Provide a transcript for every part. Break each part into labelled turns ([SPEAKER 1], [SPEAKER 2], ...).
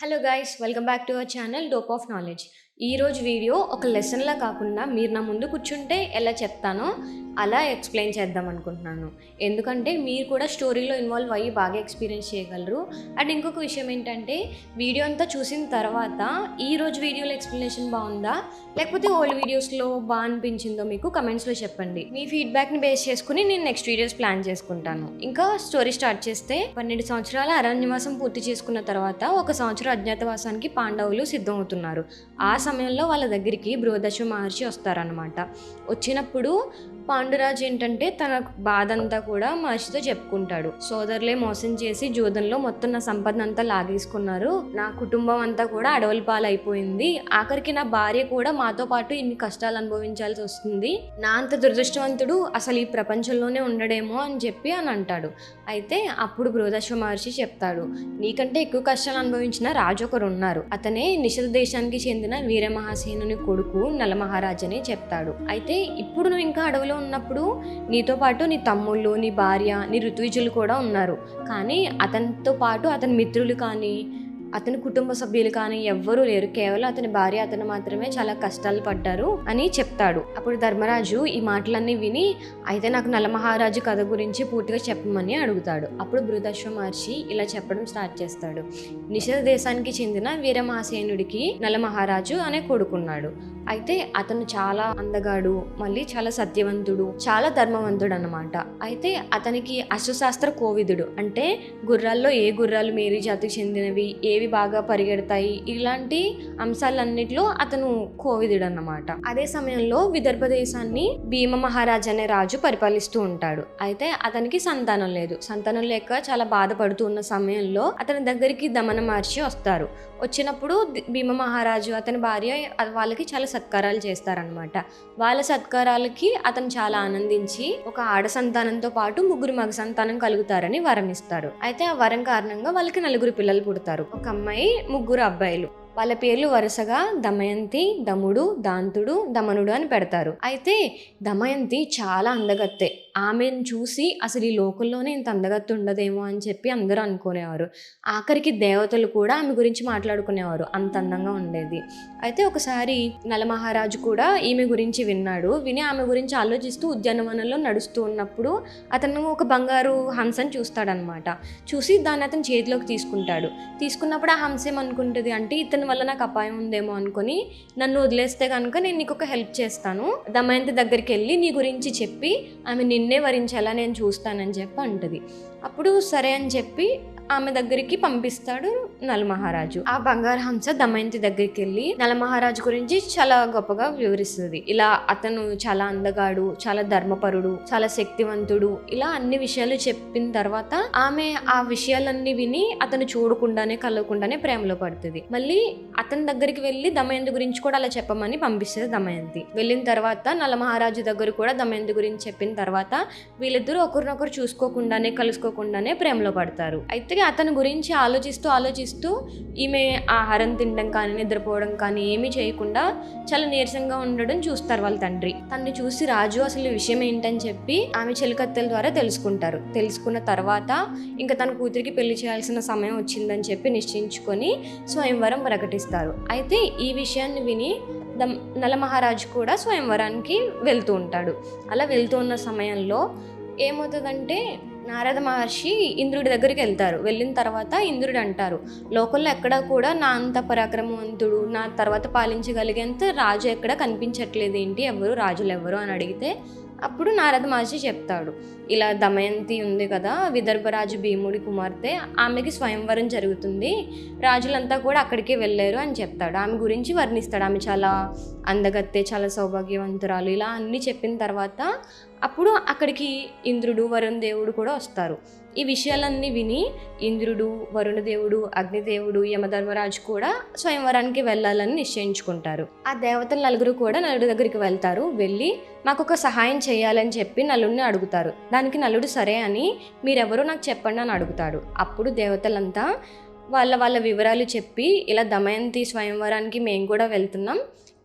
[SPEAKER 1] Hello guys, welcome back to our channel Dope of Knowledge. ఈ రోజు video ఒక లెసన్లా కాకుండా మీరు నా ముందు కూర్చుంటే ఎలా చెప్తానో అలా ఎక్స్ప్లెయిన్ చేద్దాం అనుకుంటున్నాను. ఎందుకంటే మీరు కూడా స్టోరీలో ఇన్వాల్వ్ అయ్యి బాగా ఎక్స్పీరియన్స్ చేయగలరు. అండ్ ఇంకొక విషయం ఏంటంటే వీడియో అంతా చూసిన తర్వాత ఈ రోజు వీడియోలో ఎక్స్ప్లెనేషన్ బాగుందా? లేకపోతే ఓల్డ్ వీడియోస్లో బాగా అనిపించిందో మీకు కమెంట్స్లో చెప్పండి. మీ ఫీడ్బ్యాక్ని బేస్ చేసుకుని నేను నెక్స్ట్ వీడియోస్ ప్లాన్ చేసుకుంటాను. ఇంకా స్టోరీ స్టార్ట్ చేస్తే పన్నెండు సంవత్సరాల అరణ్యవాసం పూర్తి చేసుకున్న తర్వాత ఒక సంవత్సరం అజ్ఞాతవాసానికి పాండవులు సిద్ధమవుతున్నారు. ఆ సమయంలో వాళ్ళ దగ్గరికి బృహదశ మహర్షి వస్తారనమాట వచ్చినప్పుడు పాండురాజు ఏంటంటే తన బాధ అంతా కూడా మహర్షితో చెప్పుకుంటాడు. సోదరులే మోసం చేసి జూదంలో మొత్తం నా సంపదన అంతా లాగేసుకున్నారు. నా కుటుంబం అంతా కూడా అడవుల పాలైపోయింది. ఆఖరికి నా భార్య కూడా మాతో పాటు ఇన్ని కష్టాలు అనుభవించాల్సి వస్తుంది. నా అంత దురదృష్టవంతుడు అసలు ఈ ప్రపంచంలోనే ఉండడేమో అని చెప్పి అని అంటాడు. అయితే అప్పుడు బృహదశ్వ మహర్షి చెప్తాడు నీకంటే ఎక్కువ కష్టాలు అనుభవించిన రాజు ఒకరు ఉన్నారు అతనే నిషధ దేశానికి చెందిన వీరమహాసేనుని కొడుకు నలమహారాజనే అని చెప్తాడు. అయితే ఇప్పుడు నువ్వు ఇంకా అడవిలో ఉన్నప్పుడు నీతో పాటు నీ తమ్ముళ్ళు నీ భార్య నీ ఋత్విజులు కూడా ఉన్నారు. కానీ అతనితో పాటు అతని మిత్రులు కానీ అతని కుటుంబ సభ్యులు కానీ ఎవ్వరూ లేరు. కేవలం అతని భార్య అతను మాత్రమే చాలా కష్టాలు పడ్డారు అని చెప్తాడు. అప్పుడు ధర్మరాజు ఈ మాటలన్నీ విని అయితే నాకు నలమహారాజు కథ గురించి పూర్తిగా చెప్పమని అడుగుతాడు. అప్పుడు బృహదశ్వ మహర్షి ఇలా చెప్పడం స్టార్ట్ చేస్తాడు. నిషధ దేశానికి చెందిన వీరమహాసేనుడికి నలమహారాజు అనే కొడుకున్నాడు. అయితే అతను చాలా అందగాడు మళ్ళీ చాలా సత్యవంతుడు చాలా ధర్మవంతుడు అనమాట అయితే అతనికి అశ్వశాస్త్ర కోవిదుడు. అంటే గుర్రాల్లో ఏ గుర్రాలు మేరీ జాతికి చెందినవి ఏ ఏవి బాగా పరిగెడతాయి? ఇలాంటి అంశాలన్నిటిలో అతను కోవిదుడు అన్నమాట అదే సమయంలో విదర్భ దేశాన్ని భీమ మహారాజ్ అనే రాజు పరిపాలిస్తూ ఉంటాడు. అయితే అతనికి సంతానం లేదు. సంతానం లేక చాలా బాధపడుతూ ఉన్న సమయంలో అతని దగ్గరికి దమన మహర్షి వస్తారు. వచ్చినప్పుడు భీమ మహారాజు అతని భార్య వాళ్ళకి చాలా సత్కారాలు చేస్తారనమాట వాళ్ళ సత్కారాలకి అతను చాలా ఆనందించి ఒక ఆడ సంతానంతో పాటు ముగ్గురు మగ సంతానం కలుగుతారని వరం ఇస్తారు అయితే ఆ వరం కారణంగా వాళ్ళకి నలుగురు పిల్లలు పుడతారు. ఒక అమ్మాయి ముగ్గురు అబ్బాయిలు. వాళ్ళ పేర్లు వరుసగా దమయంతి దముడు దాంతుడు దమనుడు అని పెడతారు. అయితే దమయంతి చాలా అందగత్తే. ఆమెను చూసి అసలు ఈ లోకల్లోనే ఇంత అందగత్తు ఉండదేమో అని చెప్పి అందరూ అనుకునేవారు. ఆఖరికి దేవతలు కూడా ఆమె గురించి మాట్లాడుకునేవారు. అంత అందంగా ఉండేది. అయితే ఒకసారి నలమహారాజు కూడా ఈమె గురించి విన్నాడు. విని ఆమె గురించి ఆలోచిస్తూ ఉద్యానవనంలో నడుస్తూ ఉన్నప్పుడు అతను ఒక బంగారు హంసను చూస్తాడనమాట. చూసి దాన్ని అతను చేతిలోకి తీసుకుంటాడు. తీసుకున్నప్పుడు ఆ హంస ఏమనుకుంటుంది అంటే ఇతని వల్ల నాకు అపాయం ఉందేమో అనుకొని నన్ను వదిలేస్తే కనుక నేను నీకు ఒక హెల్ప్ చేస్తాను. దమయంతి దగ్గరికి వెళ్ళి నీ గురించి చెప్పి ఆమె నిన్ను వరించేలా నేను చూస్తానని చెప్పి అంటది. అప్పుడు సరే అని చెప్పి ఆమె దగ్గరికి పంపిస్తాడు నలమహారాజు. ఆ బంగారు హంస దమయంతి దగ్గరికి వెళ్ళి నలమహారాజు గురించి చాలా గొప్పగా వివరిస్తుంది. ఇలా అతను చాలా అందగాడు చాలా ధర్మపరుడు చాలా శక్తివంతుడు ఇలా అన్ని విషయాలు చెప్పిన తర్వాత ఆమె ఆ విషయాలన్నీ విని అతను చూడకుండానే కలవకుండానే ప్రేమలో పడుతుంది. మళ్ళీ అతని దగ్గరికి వెళ్ళి దమయంతి గురించి కూడా అలా చెప్పమని పంపిస్తుంది దమయంతి. వెళ్ళిన తర్వాత నలమహారాజు దగ్గర కూడా దమయంతి గురించి చెప్పిన తర్వాత వీళ్ళిద్దరూ ఒకరినొకరు చూసుకోకుండానే కలుసుకోకుండానే ప్రేమలో పడతారు. అయితే అతని గురించి ఆలోచిస్తూ ఆలోచిస్తూ ఈమె ఆహారం తినడం కానీ నిద్రపోవడం కానీ ఏమీ చేయకుండా చాలా నీరసంగా ఉండడం చూస్తారు వాళ్ళ తండ్రి. తన్ని చూసి రాజు అసలు విషయం ఏంటని చెప్పి ఆమె చెలికత్తెల ద్వారా తెలుసుకుంటారు. తెలుసుకున్న తర్వాత ఇంకా తన కూతురికి పెళ్ళి చేయాల్సిన సమయం వచ్చిందని చెప్పి నిశ్చయించుకొని స్వయంవరం ప్రకటిస్తారు. అయితే ఈ విషయాన్ని విని దమ్ నలమహారాజు కూడా స్వయంవరానికి వెళ్తూ ఉంటాడు. అలా వెళ్తూ ఉన్న సమయంలో ఏమవుతుందంటే నారద మహర్షి ఇంద్రుడి దగ్గరికి వెళ్తారు. వెళ్ళిన తర్వాత ఇంద్రుడు అంటారు లోకల్లో ఎక్కడ కూడా నా అంత పరాక్రమవంతుడు నా తర్వాత పాలించగలిగేంత రాజు ఎక్కడ కనిపించట్లేదు ఏంటి ఎవరు? రాజులు ఎవరు అని అడిగితే అప్పుడు నారద మహర్షి చెప్తాడు. ఇలా దమయంతి ఉంది కదా విదర్భరాజు భీముడి కుమార్తె ఆమెకి స్వయంవరం జరుగుతుంది. రాజులంతా కూడా అక్కడికే వెళ్ళారు అని చెప్తాడు. ఆమె గురించి వర్ణిస్తాడు. ఆమె చాలా అందగత్తె చాలా సౌభాగ్యవంతురాలు ఇలా అన్నీ చెప్పిన తర్వాత అప్పుడు అక్కడికి ఇంద్రుడు వరుణ్ దేవుడు కూడా వస్తారు. ఈ విషయాలన్నీ విని ఇంద్రుడు వరుణదేవుడు అగ్నిదేవుడు యమధర్మరాజు కూడా స్వయంవరానికి వెళ్ళాలని నిశ్చయించుకుంటారు. ఆ దేవతలు నలుగురు కూడా నలుడు దగ్గరికి వెళ్తారు. వెళ్ళి మాకు ఒక సహాయం చేయాలని చెప్పి నలుడిని అడుగుతారు. దానికి నలుడు సరే అని మీరెవరో నాకు చెప్పండి అని అడుగుతాడు. అప్పుడు దేవతలంతా వాళ్ళ వాళ్ళ వివరాలు చెప్పి ఇలా దమయంతి స్వయంవరానికి మేము కూడా వెళ్తున్నాం.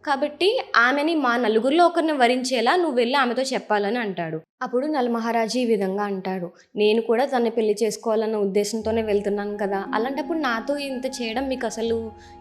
[SPEAKER 1] కాబట్టి ఆమెని మా నలుగురిలో ఒకరిని వరించేలా నువ్వు వెళ్ళి ఆమెతో చెప్పాలని అంటాడు. అప్పుడు నలమహారాజు ఈ విధంగా అంటాడు నేను కూడా తన్ని పెళ్ళి చేసుకోవాలన్న ఉద్దేశంతోనే వెళ్తున్నాను కదా. అలాంటప్పుడు నాతో ఇంత చేయడం మీకు అసలు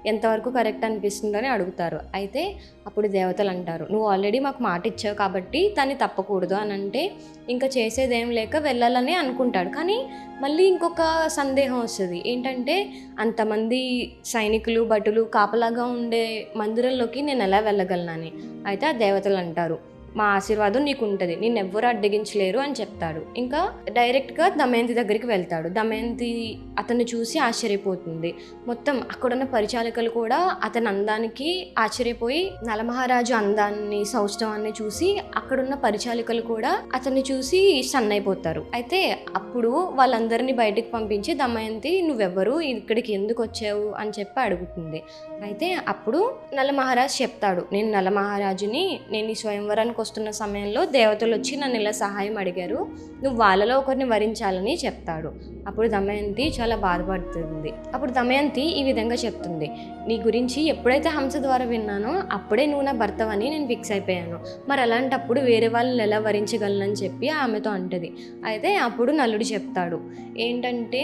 [SPEAKER 1] ఎంతవరకు కరెక్ట్ అనిపిస్తుందని అడుగుతారు. అయితే అప్పుడు దేవతలు అంటారు నువ్వు ఆల్రెడీ మాకు మాట ఇచ్చావు కాబట్టి తను తప్పకూడదు అని అంటే ఇంకా చేసేదేం లేక వెళ్ళాలని అనుకుంటాడు. కానీ మళ్ళీ ఇంకొక సందేహం వస్తుంది. ఏంటంటే అంతమంది సైనికులు భటులు కాపలాగా ఉండే మందిరంలోకి నేను ఎలా వెళ్ళగలనని. అయితే ఆ దేవతలు అంటారు మా ఆశీర్వాదం నీకు ఉంటుంది నేను ఎవ్వరు అడ్డగించలేరు అని చెప్తాడు. ఇంకా డైరెక్ట్గా దమయంతి దగ్గరికి వెళ్తాడు. దమయంతి అతన్ని చూసి ఆశ్చర్యపోతుంది. మొత్తం అక్కడున్న పరిచాలకులు కూడా అతని అందానికి ఆశ్చర్యపోయి నలమహారాజు అందాన్ని సౌష్ఠవాన్ని చూసి అక్కడున్న పరిచాలకులు కూడా అతన్ని చూసి సన్నైపోతారు. అయితే అప్పుడు వాళ్ళందరినీ బయటకు పంపించి దమయంతి నువ్వెవ్వరు? ఇక్కడికి ఎందుకు వచ్చావు? అని చెప్పి అడుగుతుంది. అయితే అప్పుడు నలమహారాజు చెప్తాడు. నేను నలమహారాజుని నేను ఈ స్వయంవరానికి వస్తున్న సమయంలో దేవతలు వచ్చి నన్ను ఇలా సహాయం అడిగారు. నువ్వు వాళ్ళలో ఒకరిని వరించాలని చెప్తాడు. అప్పుడు దమయంతి చాలా బాధపడుతుంది. అప్పుడు దమయంతి ఈ విధంగా చెప్తుంది. నీ గురించి ఎప్పుడైతే హంస ద్వారా విన్నానో అప్పుడే నువ్వు నా భర్తవని నేను ఫిక్స్ అయిపోయాను. మరి అలాంటప్పుడు వేరే వాళ్ళని ఎలా వరించగలనని చెప్పి ఆమెతో అంటది. అయితే అప్పుడు నలుడు చెప్తాడు. ఏంటంటే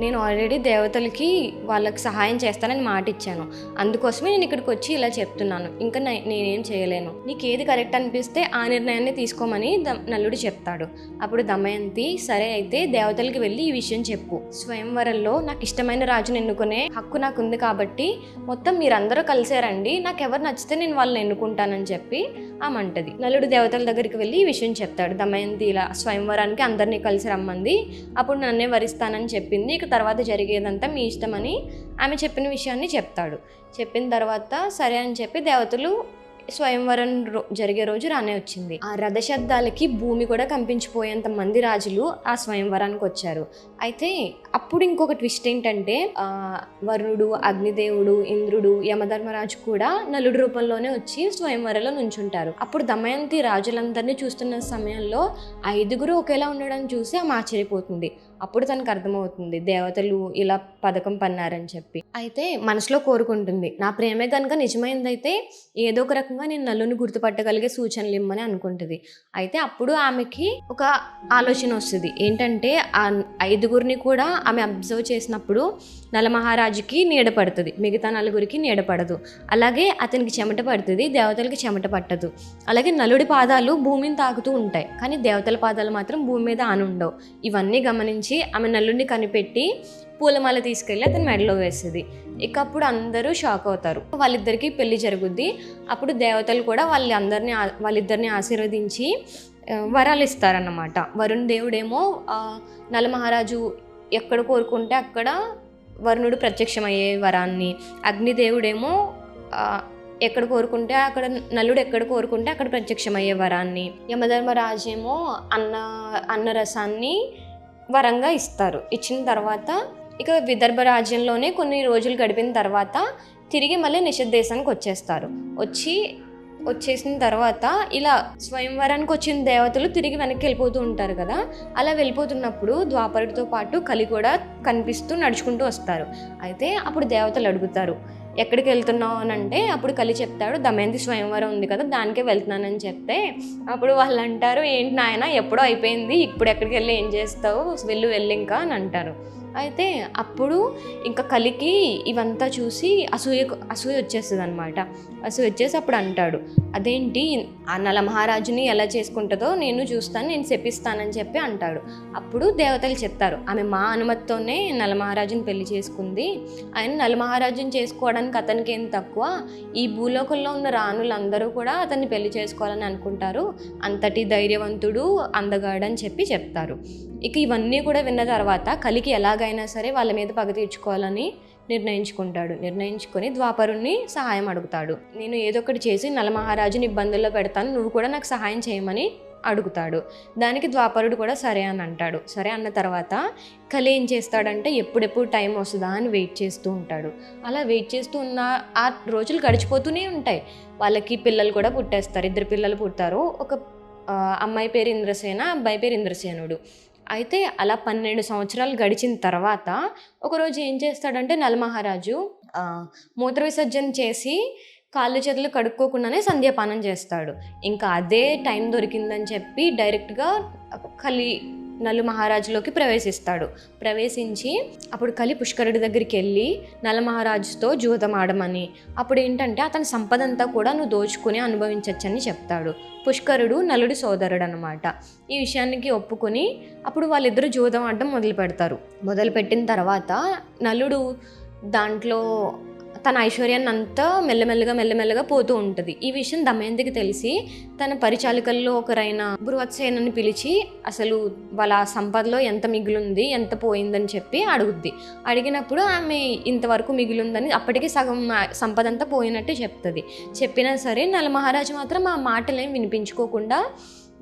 [SPEAKER 1] నేను ఆల్రెడీ దేవతలకి వాళ్ళకి సహాయం చేస్తానని మాట ఇచ్చాను అందుకోసమే నేను ఇక్కడికి వచ్చి ఇలా చెప్తున్నాను. ఇంకా నేనేం చేయలేను. నీకు ఏది కరెక్ట్ అనిపిస్తే ఆ నిర్ణయాన్ని తీసుకోమని ద- నలుడు చెప్తాడు. అప్పుడు దమయంతి సరే అయితే దేవతలకి వెళ్ళి ఈ విషయం చెప్పు. స్వయంవరంలో నాకు ఇష్టమైన రాజుని ఎన్నుకునే హక్కు నాకు ఉంది కాబట్టి మొత్తం మీరందరూ కలిసారండి నాకు ఎవరు నచ్చితే నేను వాళ్ళని ఎన్నుకుంటానని చెప్పి ఆమంటది నలుడు దేవతల దగ్గరికి వెళ్ళి ఈ విషయం చెప్తాడు. దమయంతి ఇలా స్వయంవరానికి అందరినీ కలిసి రమ్మంది. అప్పుడు నన్నే వరిస్తానని చెప్పింది. ఇక తర్వాత జరిగేదంతా మీ ఇష్టమని ఆమె చెప్పిన విషయాన్ని చెప్తాడు. చెప్పిన తర్వాత సరే అని చెప్పి దేవతలు స్వయంవరం రో జరిగే రోజు రానే వచ్చింది. ఆ రథశబ్దాలకి భూమి కూడా కంపించిపోయేంత మంది రాజులు ఆ స్వయంవరానికి వచ్చారు. అయితే అప్పుడు ఇంకొక ట్విస్ట్ ఏంటంటే వరుణుడు అగ్నిదేవుడు ఇంద్రుడు యమధర్మరాజు కూడా నలుడు రూపంలోనే వచ్చి స్వయంవరంలో నుంచుంటారు. అప్పుడు దమయంతి రాజులందరినీ చూస్తున్న సమయంలో ఐదుగురు ఒకేలా ఉండడం చూసి ఆమె ఆశ్చర్యపోతుంది. అప్పుడు తనకు అర్థమవుతుంది దేవతలు ఇలా పథకం పన్నారని చెప్పి. అయితే మనసులో కోరుకుంటుంది నా ప్రేమే కనుక నిజమైందైతే ఏదో ఒక రకంగా నేను నల్లుని గుర్తుపట్టగలిగే సూచనలు ఇమ్మని అనుకుంటుంది. అయితే అప్పుడు ఆమెకి ఒక ఆలోచన వస్తుంది ఏంటంటే ఆ ఐదుగురిని కూడా ఆమె అబ్జర్వ్ చేసినప్పుడు నలమహారాజుకి నీడ పడుతుంది. మిగతా నలుగురికి నీడ పడదు. అలాగే అతనికి చెమట పడుతుంది దేవతలకి చెమట పట్టదు. అలాగే నలుడి పాదాలు భూమిని తాకుతూ ఉంటాయి. కానీ దేవతల పాదాలు మాత్రం భూమి మీద ఆనుండవు ఇవన్నీ గమనించి ఆమె నల్లుడిని కనిపెట్టి పూలమాల తీసుకెళ్ళి అతని మెడలో వేస్తుంది ఇక అప్పుడు అందరూ షాక్ అవుతారు. వాళ్ళిద్దరికి పెళ్ళి జరుగుద్ది. అప్పుడు దేవతలు కూడా వాళ్ళందరినీ వాళ్ళిద్దరిని ఆశీర్వదించి వరాలు ఇస్తారన్నమాట. వరుణ్ దేవుడేమో నలమహారాజు ఎక్కడ కోరుకుంటే అక్కడ వరుణుడు ప్రత్యక్షమయ్యే వరాన్ని. అగ్నిదేవుడేమో ఎక్కడ కోరుకుంటే అక్కడ నలుడు ఎక్కడ కోరుకుంటే అక్కడ ప్రత్యక్షమయ్యే వరాన్ని. యమధర్మరాజేమో అన్న అన్నరసాన్ని వరంగా ఇస్తారు. ఇచ్చిన తర్వాత ఇక విదర్భ రాజ్యంలోనే కొన్ని రోజులు గడిపిన తర్వాత తిరిగి మళ్ళీ నిషద్దేశానికి వచ్చేస్తారు. వచ్చి వచ్చేసిన తర్వాత ఇలా స్వయంవరానికి వచ్చిన దేవతలు తిరిగి వెనక్కి వెళ్ళిపోతూ ఉంటారు కదా అలా వెళ్ళిపోతున్నప్పుడు ద్వాపరుడితో పాటు కలి కూడా కనిపిస్తూ నడుచుకుంటూ వస్తారు. అయితే అప్పుడు దేవతలు అడుగుతారు ఎక్కడికి వెళ్తున్నావు? అని అంటే అప్పుడు కలి చెప్తాడు దమయంతి స్వయంవరం ఉంది కదా దానికే వెళ్తున్నానని చెప్తే అప్పుడు వాళ్ళు అంటారు ఏంటి నాయన ఎప్పుడో అయిపోయింది ఇప్పుడు ఎక్కడికి వెళ్ళి ఏం చేస్తావు? వెళ్ళు వెళ్ళు ఇంకా అని అంటారు. అయితే అప్పుడు ఇంకా కలికి ఇవంతా చూసి అసూయ అసూయ వచ్చేస్తుంది అనమాట అసూయ వచ్చేసి అప్పుడు అంటాడు అదేంటి? ఆ నల మహారాజుని ఎలా చేసుకుంటుందో నేను చూస్తాను నేను చెప్పిస్తానని చెప్పి అంటాడు. అప్పుడు దేవతలు చెప్తారు ఆమె మా అనుమతితోనే నల మహారాజుని పెళ్ళి చేసుకుంది. ఆయన నల మహారాజుని చేసుకోవడానికి అతనికి ఏం తక్కువ? ఈ భూలోకంలో ఉన్న రాణులందరూ కూడా అతన్ని పెళ్ళి చేసుకోవాలని అనుకుంటారు. అంతటి ధైర్యవంతుడు అందగాడని చెప్పి చెప్తారు. ఇక ఇవన్నీ కూడా విన్న తర్వాత కలికి ఎలాగ ఎలాగైనా సరే వాళ్ళ మీద పగ తీర్చుకోవాలని నిర్ణయించుకుంటాడు. నిర్ణయించుకొని ద్వాపరుణ్ణి సహాయం అడుగుతాడు. నేను ఏదో ఒకటి చేసి నలమహారాజుని ఇబ్బందుల్లో పెడతాను. నువ్వు కూడా నాకు సహాయం చేయమని అడుగుతాడు. దానికి ద్వాపరుడు కూడా సరే అని అంటాడు. సరే అన్న తర్వాత కలి ఏం చేస్తాడంటే ఎప్పుడెప్పుడు టైం వస్తుందా అని వెయిట్ చేస్తూ ఉంటాడు. అలా వెయిట్ చేస్తూ ఉన్న ఆ రోజులు గడిచిపోతూనే ఉంటాయి. వాళ్ళకి పిల్లలు కూడా పుట్టేస్తారు. ఇద్దరు పిల్లలు పుడతారు. ఒక అమ్మాయి పేరు ఇంద్రసేన అబ్బాయి పేరు ఇంద్రసేనుడు. అయితే అలా పన్నెండు సంవత్సరాలు గడిచిన తర్వాత ఒకరోజు ఏం చేస్తాడంటే నలమహారాజు మూత్ర విసర్జన చేసి కాళ్ళు చేతులు కడుక్కోకుండానే సంధ్యాపానం చేస్తాడు. ఇంకా అదే టైం దొరికిందని చెప్పి డైరెక్ట్గా కలి నలు మహారాజులోకి ప్రవేశిస్తాడు. ప్రవేశించి అప్పుడు కలి పుష్కరుడి దగ్గరికి వెళ్ళి నల మహారాజుతో జూదం ఆడమని. అప్పుడు ఏంటంటే అతని సంపద అంతా కూడా నువ్వు దోచుకుని అనుభవించవచ్చని చెప్తాడు. పుష్కరుడు నలుడి సోదరుడు అనమాట ఈ విషయానికి ఒప్పుకొని అప్పుడు వాళ్ళిద్దరూ జూదం ఆడడం మొదలు పెడతారు మొదలుపెట్టిన తర్వాత నలుడు దాంట్లో తన ఐశ్వర్యాన్ని అంతా మెల్లమెల్లగా మెల్లమెల్లగా పోతూ ఉంటుంది. ఈ విషయం దమయంతికి తెలిసి తన పరిచాలికల్లో ఒకరైన బృహత్సేనని పిలిచి అసలు వాళ్ళ సంపదలో ఎంత మిగిలింది ఎంత పోయిందని చెప్పి అడుగుద్ది. అడిగినప్పుడు ఆమె ఇంతవరకు మిగిలిందని అప్పటికి సగం సంపద అంతా పోయినట్టు చెప్తుంది. చెప్పినా సరే నల్ల మహారాజు మాత్రం ఆ మాటలేం వినిపించుకోకుండా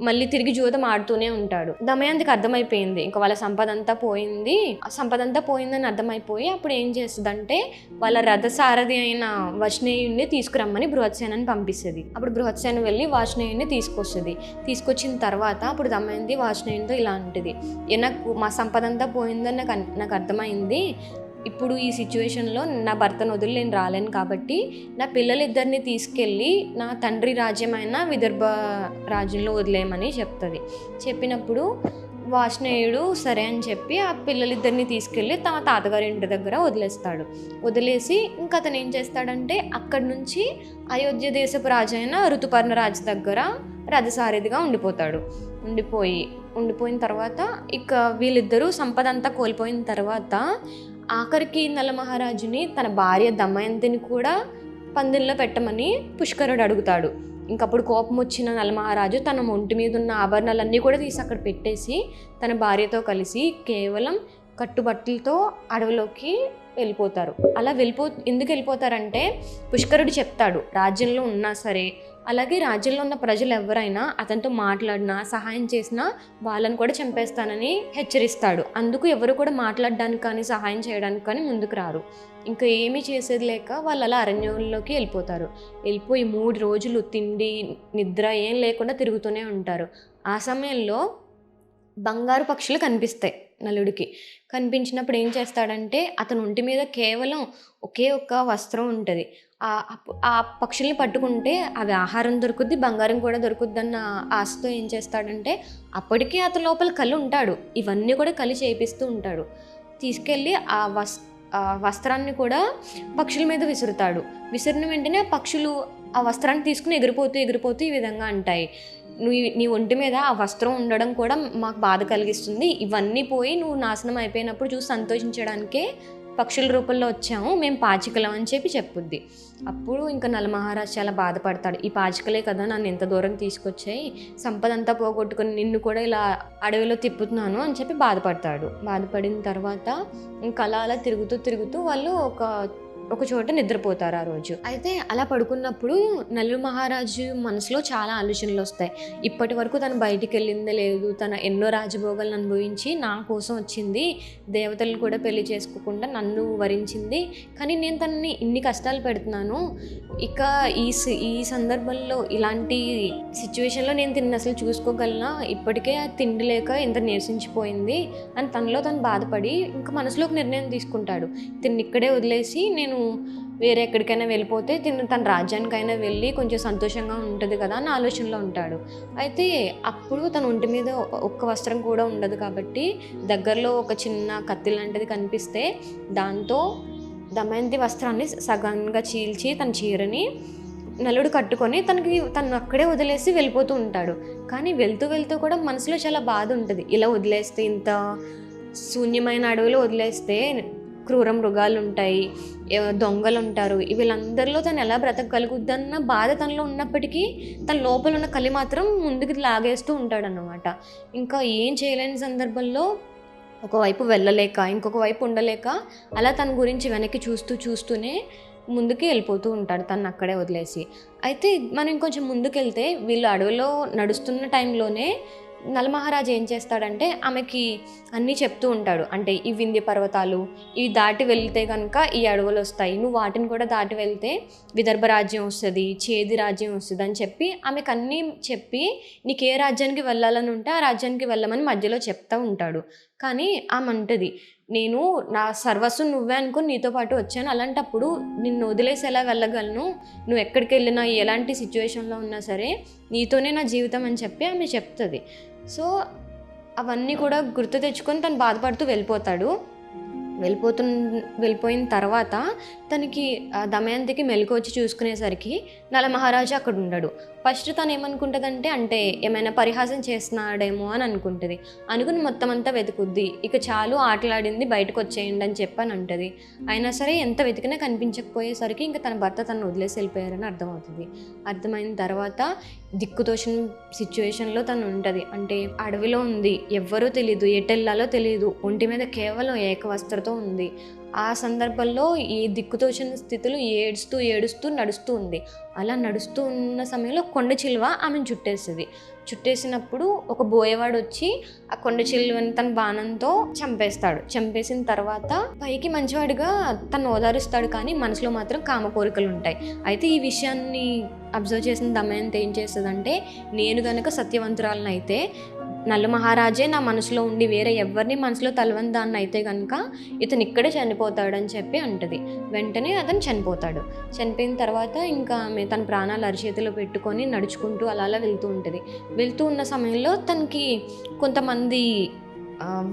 [SPEAKER 1] మళ్ళీ తిరిగి జూదం ఆడుతూనే ఉంటాడు. దమయంతికి అర్థమైపోయింది. ఇంకా వాళ్ళ సంపద అంతా పోయింది. సంపద అంతా పోయిందని అర్థమైపోయి అప్పుడు ఏం చేస్తుందంటే వాళ్ళ రథసారథి అయిన వచనేయుణ్ణి తీసుకురమ్మని బృహత్సేనని పంపిస్తుంది. అప్పుడు బృహత్సేన వెళ్ళి వాజ్నేయుణ్ణి తీసుకొస్తుంది. తీసుకొచ్చిన తర్వాత అప్పుడు దమయంతి వాజ్నేయునితో ఇలా ఉంటుంది "ఏ నాకు మా సంపద అంతా పోయిందని నాకు నాకు అర్థమైంది. ఇప్పుడు ఈ సిచ్యువేషన్లో నా భర్తను వదిలి నేను రాలేను కాబట్టి నా పిల్లలిద్దరిని తీసుకెళ్ళి నా తండ్రి రాజ్యమైన విదర్భ రాజ్యంలో వదిలేయమని చెప్తుంది. చెప్పినప్పుడు వాష్నేయుడు సరే అని చెప్పి ఆ పిల్లలిద్దరిని తీసుకెళ్ళి తమ తాతగారి ఇంటి దగ్గర వదిలేస్తాడు. వదిలేసి ఇంకా అతను ఏం చేస్తాడంటే అక్కడి నుంచి అయోధ్య దేశపు రాజు అయిన ఋతుపర్ణ రాజు దగ్గర రథసారథిగా ఉండిపోతాడు. ఉండిపోయి ఉండిపోయిన తర్వాత ఇక వీళ్ళిద్దరూ సంపద అంతా కోల్పోయిన తర్వాత ఆఖరికి నల మహారాజుని తన భార్య దమయంతిని కూడా పందెంలో పెట్టమని పుష్కరుడు అడుగుతాడు. ఇంకప్పుడు కోపం వచ్చిన నలమహారాజు తన ఒంటి మీద ఉన్న ఆభరణాలన్నీ కూడా తీసి అక్కడ పెట్టేసి తన భార్యతో కలిసి కేవలం కట్టుబట్టలతో అడవిలోకి వెళ్ళిపోతారు. అలా వెళ్ళిపో ఎందుకు వెళ్ళిపోతారంటే పుష్కరుడు చెప్తాడు రాజ్యంలో ఉన్నా సరే అలాగే రాజ్యంలో ఉన్న ప్రజలు ఎవరైనా అతనితో మాట్లాడినా సహాయం చేసినా వాళ్ళని కూడా చంపేస్తానని హెచ్చరిస్తాడు. అందుకు ఎవరు కూడా మాట్లాడడానికి కానీ సహాయం చేయడానికి కానీ ముందుకు రారు. ఇంకా ఏమీ చేసేది లేక వాళ్ళు అలా అరణ్యంలోకి వెళ్ళిపోతారు. వెళ్ళిపోయి మూడు రోజులు తిండి నిద్ర ఏం లేకుండా తిరుగుతూనే ఉంటారు. ఆ సమయంలో బంగారు పక్షులు కనిపిస్తాయి నలుడికి. కనిపించినప్పుడు ఏం చేస్తాడంటే అతను ఒంటి మీద కేవలం ఒకే ఒక్క వస్త్రం ఉంటుంది. ఆ పక్షుల్ని పట్టుకుంటే అవి ఆహారం దొరుకుద్ది బంగారం కూడా దొరుకుద్ది అన్న ఆశతో ఏం చేస్తాడంటే అప్పటికే అతని లోపల కళ్ళు ఉంటాడు. ఇవన్నీ కూడా కలి చేపిస్తూ ఉంటాడు. తీసుకెళ్ళి ఆ వస్ ఆ వస్త్రాన్ని కూడా పక్షుల మీద విసురుతాడు. విసిరిన వెంటనే పక్షులు ఆ వస్త్రాన్ని తీసుకుని ఎగిరిపోతూ ఎగిరిపోతూ ఈ విధంగా అంటాయి. నువ్వు నీ ఒంటి మీద ఆ వస్త్రం ఉండడం కూడా మాకు బాధ కలిగిస్తుంది. ఇవన్నీ పోయి నువ్వు నాశనం అయిపోయినప్పుడు చూసి సంతోషించడానికే పక్షుల రూపంలో వచ్చాము మేము పాచికలం అని చెప్పి చెప్పుద్ది. అప్పుడు ఇంకా నలమహారాజ్ చాలా బాధపడతాడు. ఈ పాచికలే కదా నన్ను ఎంత దూరం తీసుకొచ్చాయి సంపద అంతా పోగొట్టుకుని నిన్ను కూడా ఇలా అడవిలో తిప్పుతున్నాను అని చెప్పి బాధపడతాడు. బాధపడిన తర్వాత ఇంకా అలా అలా తిరుగుతూ తిరుగుతూ వాళ్ళు ఒక ఒక చోట నిద్రపోతారు ఆ రోజు. అయితే అలా పడుకున్నప్పుడు నల్లు మహారాజు మనసులో చాలా ఆలోచనలు వస్తాయి. ఇప్పటి వరకు తను బయటికి వెళ్ళిందే లేదు. తన ఎన్నో రాజభోగాలను అనుభవించి నా కోసం వచ్చింది. దేవతలు కూడా పెళ్ళి చేసుకోకుండా నన్ను వరించింది. కానీ నేను తనని ఇన్ని కష్టాలు పెడుతున్నాను. ఇక ఈ స- ఈ సందర్భంలో ఇలాంటి సిచ్యువేషన్లో నేను తిన్న అసలు చూసుకోగలనా? ఇప్పటికే ఆ తిండి లేక ఇంత నీరసించిపోయింది. అని తనలో తను బాధపడి ఇంకా మనసులో ఒక నిర్ణయం తీసుకుంటాడు. తిన్ని ఇక్కడే వదిలేసి నేను వేరే ఎక్కడికైనా వెళ్ళిపోతే తిను తన రాజ్యానికైనా వెళ్ళి కొంచెం సంతోషంగా ఉంటుంది కదా అని ఆలోచనలో ఉంటాడు. అయితే అప్పుడు తన ఒంటి మీద ఒక్క వస్త్రం కూడా ఉండదు కాబట్టి దగ్గరలో ఒక చిన్న కత్తి లాంటిది కనిపిస్తే దాంతో దమయంతి వస్త్రాన్ని సగంగా చీల్చి తన చీరని నలుడు కట్టుకొని తనకి తను అక్కడే వదిలేసి వెళ్ళిపోతూ ఉంటాడు. కానీ వెళ్తూ వెళ్తూ కూడా మనసులో చాలా బాధ ఉంటుంది. ఇలా వదిలేస్తే ఇంత శూన్యమైన అడవిలో వదిలేస్తే క్రూర మృగాలు ఉంటాయి దొంగలు ఉంటారు వీళ్ళందరిలో తను ఎలా బ్రతకగలుగుద్దన్న బాధ తనలో ఉన్నప్పటికీ తన లోపల ఉన్న కలి మాత్రం ముందుకు లాగేస్తూ ఉంటాడనమాట ఇంకా ఏం చేయలేని సందర్భంలో ఒకవైపు వెళ్ళలేక ఇంకొక వైపు ఉండలేక అలా తన గురించి వెనక్కి చూస్తూ చూస్తూనే ముందుకి వెళ్ళిపోతూ ఉంటాడు తను అక్కడే వదిలేసి. అయితే మనం ఇంకొంచెం ముందుకెళ్తే వీళ్ళు అడవిలో నడుస్తున్న టైంలోనే నలమహారాజు ఏం చేస్తాడంటే ఆమెకి అన్నీ చెప్తూ ఉంటాడు. అంటే ఈ వింధ్య పర్వతాలు ఇవి దాటి వెళ్తే కనుక ఈ అడవులు వస్తాయి. నువ్వు వాటిని కూడా దాటి వెళ్తే విదర్భ రాజ్యం వస్తుంది చేది రాజ్యం వస్తుంది అని చెప్పి ఆమెకు అన్నీ చెప్పి నీకు ఏ రాజ్యానికి వెళ్ళాలని ఉంటే ఆ రాజ్యానికి వెళ్ళమని మధ్యలో చెప్తూ ఉంటాడు. కానీ ఆమె అంటది నేను నా సర్వస్వం నువ్వే అనుకుని నీతో పాటు వచ్చాను. అలాంటప్పుడు నిన్ను వదిలేసి ఎలా వెళ్ళగలను. నువ్వు ఎక్కడికి వెళ్ళినా ఎలాంటి సిచ్యువేషన్లో ఉన్నా సరే నీతోనే నా జీవితం అని చెప్పి ఆమె చెప్తుంది. సో అవన్నీ కూడా గుర్తు తెచ్చుకొని తను బాధపడుతూ వెళ్ళిపోతాడు. వెళ్ళిపోతు వెళ్ళిపోయిన తర్వాత తనకి ఆ దమయంతికి మెలకు వచ్చి చూసుకునేసరికి నల మహారాజా అక్కడ ఉండడు ఫస్ట్ తను ఏమనుకుంటుందంటే అంటే ఏమైనా పరిహాసం చేస్తున్నాడేమో అని అనుకుంటుంది. అనుకుని మొత్తం అంతా వెతుకుద్ది. ఇక చాలు ఆటలాడింది బయటకు వచ్చేయండి అని చెప్పని అంటుంది అయినా సరే ఎంత వెతికినా కనిపించకపోయేసరికి ఇంకా తన భర్త తను వదిలేసి వెళ్ళిపోయారని అర్థమవుతుంది. అర్థమైన తర్వాత దిక్కుతోచిన సిచ్యువేషన్లో తను ఉంటుంది అంటే అడవిలో ఉంది. ఎవ్వరూ తెలియదు ఎటెల్లాలో తెలియదు ఒంటి మీద కేవలం ఏకవస్త్ర ఏకవస్త్రతో ఉంది. ఆ సందర్భంలో ఈ దిక్కుతోచిన స్థితిలో ఏడుస్తూ ఏడుస్తూ నడుస్తూ ఉంది. అలా నడుస్తూ ఉన్న సమయంలో కొండ చిలువ ఆమెను చుట్టేస్తుంది చుట్టేసినప్పుడు ఒక బోయవాడు వచ్చి ఆ కొండ చిలువని తన బాణంతో చంపేస్తాడు. చంపేసిన తర్వాత పైకి మంచివాడిగా తను ఓదారుస్తాడు కానీ మనసులో మాత్రం కామ కోరికలు ఉంటాయి. అయితే ఈ విషయాన్ని అబ్జర్వ్ చేసిన దమయంతి ఏం చేస్తుందంటే నేను గనక సత్యవంతురాలను అయితే నల్ల మహారాజే నా మనసులో ఉండి వేరే ఎవరిని మనసులో తలవని దాన్ని అయితే కనుక ఇతను ఇక్కడే చనిపోతాడని చెప్పి అంటది. వెంటనే అతను చనిపోతాడు. చనిపోయిన తర్వాత ఇంకా ఆమె తన ప్రాణాలు అరిచేతిలో పెట్టుకొని నడుచుకుంటూ అలా అలా వెళ్తూ ఉంటుంది. వెళ్తూ ఉన్న సమయంలో తనకి కొంతమంది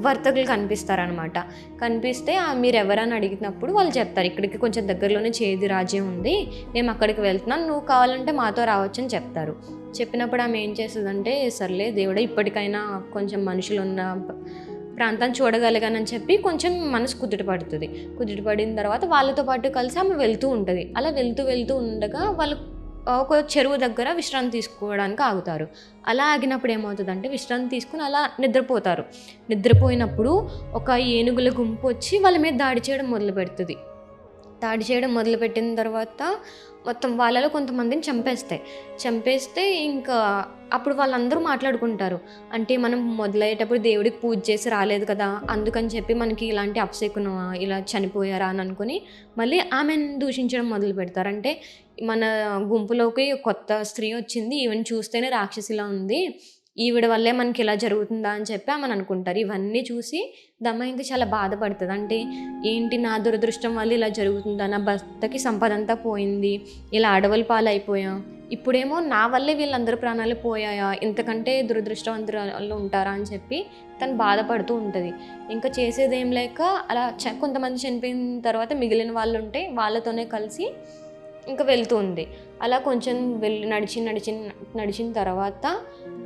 [SPEAKER 1] వర్తకులు కనిపిస్తారనమాట కనిపిస్తే మీరు ఎవరని అడిగినప్పుడు వాళ్ళు చెప్తారు ఇక్కడికి కొంచెం దగ్గరలోనే చేదు రాజ్యం ఉంది మేము అక్కడికి వెళ్తున్నాం నువ్వు కావాలంటే మాతో రావచ్చు అని చెప్తారు. చెప్పినప్పుడు ఆమె ఏం చేస్తుందంటే సర్లే దేవుడే ఇప్పటికైనా కొంచెం మనుషులు ఉన్న ప్రాంతాన్ని చూడగలిగానని చెప్పి కొంచెం మనసు కుదుట పడుతుంది. కుదుట పడిన తర్వాత వాళ్ళతో పాటు కలిసి ఆమె వెళ్తూ ఉంటుంది. అలా వెళ్తూ వెళ్తూ ఉండగా వాళ్ళు ఒక చెరువు దగ్గర విశ్రాంతి తీసుకోవడానికి ఆగుతారు. అలా ఆగినప్పుడు ఏమవుతుందంటే విశ్రాంతి తీసుకుని అలా నిద్రపోతారు. నిద్రపోయినప్పుడు ఒక ఏనుగుల గుంపు వచ్చి వాళ్ళ మీద దాడి చేయడం మొదలు పెడుతుంది దాడి చేయడం మొదలుపెట్టిన తర్వాత మొత్తం వాళ్ళలో కొంతమందిని చంపేస్తాయి. చంపేస్తే ఇంకా అప్పుడు వాళ్ళందరూ మాట్లాడుకుంటారు. అంటే మనం మొదలయ్యేటప్పుడు దేవుడికి పూజ చేసి రాలేదు కదా అందుకని చెప్పి మనకి ఇలాంటి అప్సెకున ఇలా చనిపోయారా అని అనుకుని మళ్ళీ ఆమెను దూషించడం మొదలు పెడతారు. అంటే మన గుంపులోకి కొత్త స్త్రీ వచ్చింది ఈవెన్ చూస్తేనే రాక్షసిలా ఉంది. ఈవిడ వల్లే మనకి ఇలా జరుగుతుందా అని చెప్పి ఆమెను అనుకుంటారు. ఇవన్నీ చూసి దమయంతి చాలా బాధపడుతుంది. అంటే ఏంటి నా దురదృష్టం వల్ల ఇలా జరుగుతుందా? నా భర్తకి సంపద అంతా పోయింది. ఇలా అడవుల పాలైపోయా. ఇప్పుడేమో నా వల్లే వీళ్ళందరూ ప్రాణాలు పోయాయా? ఇంతకంటే దురదృష్టవంతురాలు ఉంటారా? అని చెప్పి తను బాధపడుతూ ఉంటుంది. ఇంకా చేసేది ఏం లేక అలా చ కొంతమంది చనిపోయిన తర్వాత మిగిలిన వాళ్ళు ఉంటే వాళ్ళతోనే కలిసి ఇంకా వెళ్తుంది అలా కొంచెం వెళ్ళి నడిచి నడిచి నడిచిన తర్వాత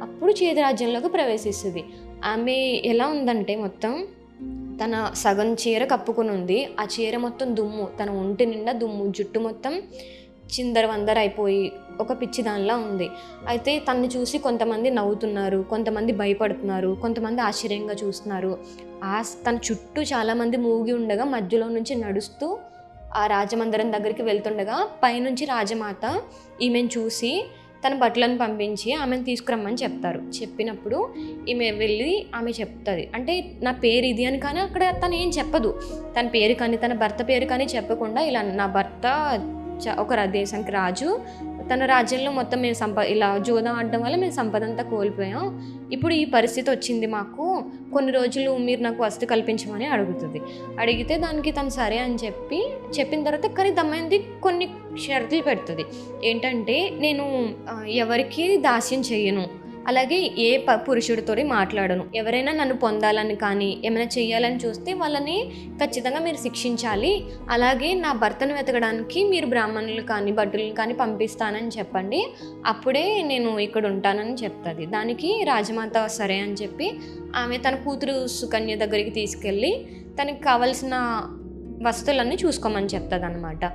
[SPEAKER 1] అప్పుడు చేతి రాజ్యంలోకి ప్రవేశిస్తుంది. ఆమె ఎలా ఉందంటే మొత్తం తన సగం చీర కప్పుకుని ఉంది. ఆ చీర మొత్తం దుమ్ము తన ఒంటి నిండా దుమ్ము. జుట్టు మొత్తం చిందర వందర అయిపోయి ఒక పిచ్చి దానిలా ఉంది. అయితే తన్ని చూసి కొంతమంది నవ్వుతున్నారు కొంతమంది భయపడుతున్నారు కొంతమంది ఆశ్చర్యంగా చూస్తున్నారు. ఆ తన చుట్టూ చాలామంది మూగి ఉండగా మధ్యలో నుంచి నడుస్తూ ఆ రాజమందిరం దగ్గరికి వెళ్తుండగా పైనుంచి రాజమాత ఈమెను చూసి తన బట్టలను పంపించి ఆమెను తీసుకురమ్మని చెప్తారు. చెప్పినప్పుడు ఈమె వెళ్ళి ఆమె చెప్తుంది. అంటే నా పేరు ఇది అని కానీ అక్కడ తను ఏం చెప్పదు. తన పేరు కానీ తన భర్త పేరు కానీ చెప్పకుండా ఇలా నా భర్త చ- ఒక దేశానికి రాజు తన రాజ్యంలో మొత్తం మేము సంప ఇలా జోదం ఆడడం వల్ల మేము సంపద అంతా కోల్పోయాం. ఇప్పుడు ఈ పరిస్థితి వచ్చింది మాకు. కొన్ని రోజులు మీరు నాకు వసతి కల్పించమని అడుగుతుంది. అడిగితే దానికి తను సరే అని చెప్పి చెప్పిన తర్వాత కానీ దమ్మైంది కొన్ని షరతులు పెడుతుంది. ఏంటంటే నేను ఎవరికి దాస్యం చేయను. అలాగే ఏ ప పురుషుడితో మాట్లాడను. ఎవరైనా నన్ను పొందాలని కానీ ఏమైనా చేయాలని చూస్తే వాళ్ళని ఖచ్చితంగా మీరు శిక్షించాలి. అలాగే నా భర్తను వెతకడానికి మీరు బ్రాహ్మణులు కానీ భటులను కానీ పంపిస్తానని చెప్పండి. అప్పుడే నేను ఇక్కడ ఉంటానని చెప్తుంది. దానికి రాజమాత సరే అని చెప్పి ఆమె తన కూతురు సుకన్య దగ్గరికి తీసుకెళ్ళి తనకి కావలసిన వస్తువులన్నీ చూసుకోమని చెప్తుంది అనమాట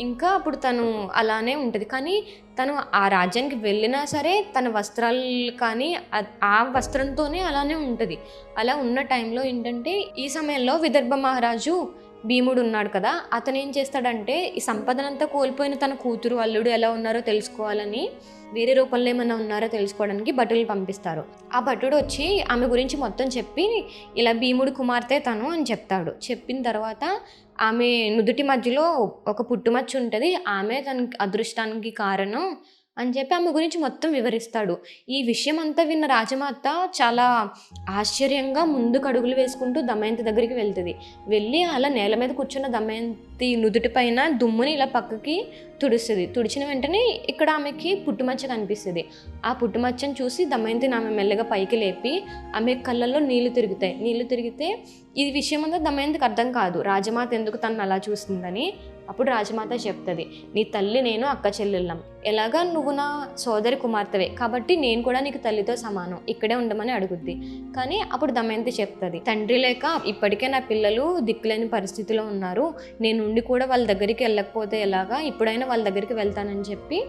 [SPEAKER 1] ఇంకా అప్పుడు తను అలానే ఉంటుంది. కానీ తను ఆ రాజ్యానికి వెళ్ళినా సరే తన వస్త్రాలు కానీ ఆ- వస్త్రంతోనే అలానే ఉంటుంది. అలా ఉన్న టైంలో ఏంటంటే ఈ సమయంలో విదర్భ మహారాజు భీముడు ఉన్నాడు కదా అతను ఏం చేస్తాడంటే ఈ సంపదనంతా కోల్పోయిన తన కూతురు అల్లుడు ఎలా ఉన్నారో తెలుసుకోవాలని వేరే రూపంలో ఏమైనా ఉన్నారో తెలుసుకోవడానికి భటులు పంపిస్తారు. ఆ భటుడు వచ్చి ఆమె గురించి మొత్తం చెప్పి ఇలా భీముడు కుమార్తె తను అని చెప్తాడు. చెప్పిన తర్వాత ఆమె నుదుటి మధ్యలో ఒక పుట్టుమచ్చ ఉంటుంది. ఆమె తనకి అదృష్టానికి కారణం అని చెప్పి ఆమె గురించి మొత్తం వివరిస్తాడు. ఈ విషయం అంతా విన్న రాజమాత చాలా ఆశ్చర్యంగా ముందుకు అడుగులు వేసుకుంటూ దమయంతి దగ్గరికి వెళ్తుంది. వెళ్ళి అలా నేల మీద కూర్చున్న దమయంతి నుదుటి పైన దుమ్ముని ఇలా పక్కకి తుడుస్తుంది. తుడిచిన వెంటనే ఇక్కడ ఆమెకి పుట్టుమచ్చ కనిపిస్తుంది. ఆ పుట్టుమచ్చను చూసి దమయంతిని ఆమె మెల్లగా పైకి లేపి ఆమె కళ్ళల్లో నీళ్ళు తిరుగుతాయి. నీళ్ళు తిరిగితే ఈ విషయం అంతా దమయంతికి అర్థం కాదు. రాజమాత ఎందుకు తను అలా చూస్తుందని అప్పుడు రాజమాత చెప్తుంది నీ తల్లి నేను అక్క చెల్లెళ్ళం. ఎలాగా నువ్వు నా సోదరి కుమార్తెవే? కాబట్టి నేను కూడా నీకు తల్లితో సమానం. ఇక్కడే ఉండమని అడుగుద్ది. కానీ అప్పుడు దమయంతి చెప్తుంది తండ్రి లేక ఇప్పటికే నా పిల్లలు దిక్కులేని పరిస్థితిలో ఉన్నారు. నేను ఉండి కూడా వాళ్ళ దగ్గరికి వెళ్ళకపోతే ఎలాగా? ఇప్పుడైనా వాళ్ళ దగ్గరికి వెళ్తానని చెప్పి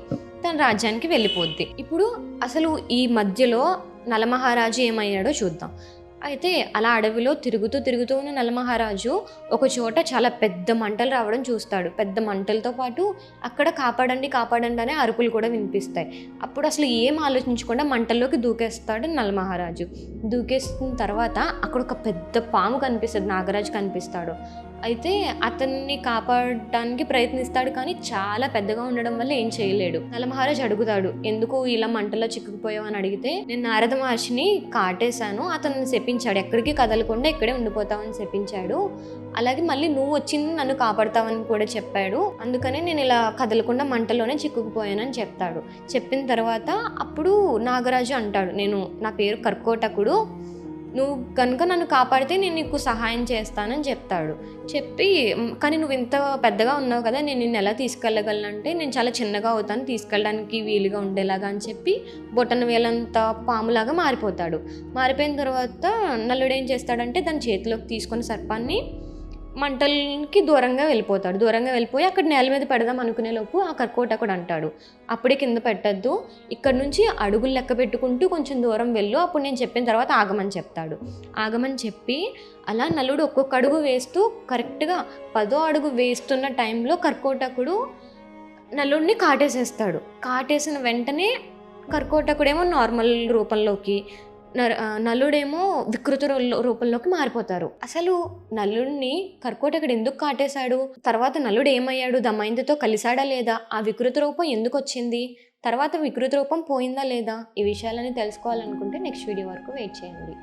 [SPEAKER 1] తన రాజ్యానికి వెళ్ళిపోద్ది. ఇప్పుడు అసలు ఈ మధ్యలో నలమహారాజు ఏమయ్యాడో చూద్దాం. అయితే అలా అడవిలో తిరుగుతూ తిరుగుతూ ఉన్న నలమహారాజు ఒక చోట చాలా పెద్ద మంటలు రావడం చూస్తాడు. పెద్ద మంటలతో పాటు అక్కడ కాపాడండి కాపాడండి అనే అరుపులు కూడా వినిపిస్తాయి. అప్పుడు అసలు ఏం ఆలోచించకుండా మంటల్లోకి దూకేస్తాడు నలమహారాజు. దూకేసిన తర్వాత అక్కడ ఒక పెద్ద పాము కనిపిస్తుంది నాగరాజు కనిపిస్తాడు. అయితే అతన్ని కాపాడడానికి ప్రయత్నిస్తాడు కానీ చాలా పెద్దగా ఉండడం వల్ల ఏం చేయలేడు. నలమహారాజు అడుగుతాడు ఎందుకు ఇలా మంటలో చిక్కుకుపోయావు? అని అడిగితే నేను నారద మహర్షిని కాటేశాను అతన్ని శపించాడు. ఎక్కడికి కదలకుండా ఇక్కడే ఉండిపోతావని శపించాడు. అలాగే మళ్ళీ నువ్వు వచ్చింది నన్ను కాపాడతావని కూడా చెప్పాడు. అందుకనే నేను ఇలా కదలకుండా మంటలోనే చిక్కుకుపోయానని చెప్తాడు. చెప్పిన తర్వాత అప్పుడు నాగరాజు అంటాడు నేను నా పేరు కర్కోటకుడు. నువ్వు కనుక నన్ను కాపాడితే నేను నీకు సహాయం చేస్తానని చెప్తాడు. చెప్పి కానీ నువ్వు ఇంత పెద్దగా ఉన్నావు కదా నేను నిన్ను ఎలా తీసుకెళ్ళగలనంటే నేను చాలా చిన్నగా అవుతాను తీసుకెళ్ళడానికి వీలుగా ఉండేలాగా అని చెప్పి బొటన వేలంత పాములాగా మారిపోతాడు. మారిపోయిన తర్వాత నల్లుడు ఏం చేస్తాడంటే దాని చేతిలోకి తీసుకొని సర్పాన్ని మంటలకి దూరంగా వెళ్ళిపోతాడు. దూరంగా వెళ్ళిపోయి అక్కడ నేల మీద పెడదాం అనుకునే లోపు ఆ కర్కోటకుడు అంటాడు. అప్పుడే కింద పెట్టద్దు. ఇక్కడ నుంచి అడుగులు లెక్క పెట్టుకుంటూ కొంచెం దూరం వెళ్ళు. అప్పుడు నేను చెప్పిన తర్వాత ఆగమని చెప్తాడు. ఆగమని చెప్పి అలా నలుడు ఒక్కొక్క అడుగు వేస్తూ కరెక్ట్గా పదో అడుగు వేస్తున్న టైంలో కర్కోటకుడు నలుడిని కాటేసేస్తాడు. కాటేసిన వెంటనే కర్కోటకుడేమో నార్మల్ రూపంలోకి నలుడేమో వికృత రూ- రూపంలోకి మారిపోతారు. అసలు నలుడిని కర్కోటకుడు ఎందుకు కాటేశాడు? తర్వాత నలుడు ఏమయ్యాడు దమయంతితో కలిశాడా లేదా? ఆ వికృత రూపం ఎందుకు వచ్చింది? తర్వాత వికృత రూపం పోయిందా లేదా? ఈ విషయాలని తెలుసుకోవాలనుకుంటే నెక్స్ట్ వీడియో వరకు వెయిట్ చేయండి.